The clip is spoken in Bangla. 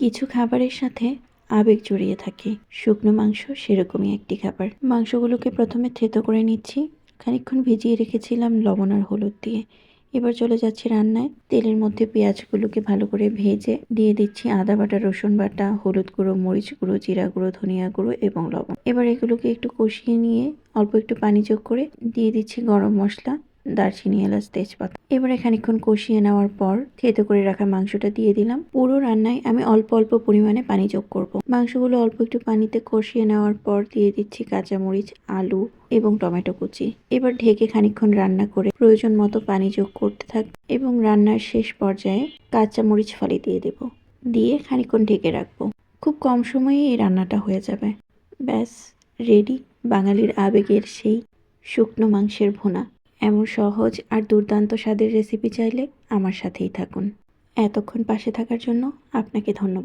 কিছু খাবারের সাথে আবেগ জড়িয়ে থাকে। শুকনো মাংস সেরকমই একটি খাবার। মাংসগুলোকে প্রথমে থেতো করে নিচ্ছি। খানিকক্ষণ ভিজিয়ে রেখেছিলাম লবণ আর হলুদ দিয়ে। এবার চলে যাচ্ছি রান্নায়। তেলের মধ্যে পেঁয়াজগুলোকে ভালো করে ভেজে দিয়ে দিচ্ছি আদা বাটা, রসুন বাটা, হলুদ গুঁড়ো, মরিচ গুঁড়ো, জিরা গুঁড়ো, ধনিয়া গুঁড়ো এবং লবণ। এবার এগুলোকে একটু কষিয়ে নিয়ে অল্প একটু পানি যোগ করে দিয়ে দিচ্ছি গরম মশলা। দারচিনি, এলাচ, তেজপাতা। এবারে খানিকক্ষণ কষিয়ে নেওয়ার পর থেতো করে রাখা মাংসটা দিয়ে দিলাম। পুরো রান্নায় আমি অল্প অল্প পরিমাণে পানি যোগ করব। মাংসগুলো অল্প একটু পানিতে কষিয়ে নেওয়ার পর দিয়ে দিচ্ছি কাঁচামরিচ, আলু এবং টমেটো কুচি। এবার ঢেকে খানিকক্ষণ রান্না করে প্রয়োজন মতো পানি যোগ করতে থাক এবং রান্নার শেষ পর্যায়ে কাঁচামরিচ ফালি দিয়ে দেব। দিয়ে খানিকক্ষণ ঢেকে রাখব। খুব কম সময়ে এই রান্নাটা হয়ে যাবে। ব্যাস, রেডি। বাঙালির আবেগের সেই শুকনো মাংসের ভুনা। এমন সহজ আর দুর্দান্ত স্বাদের রেসিপি চাইলে আমার সাথেই থাকুন। এতক্ষণ পাশে থাকার জন্য আপনাকে ধন্যবাদ।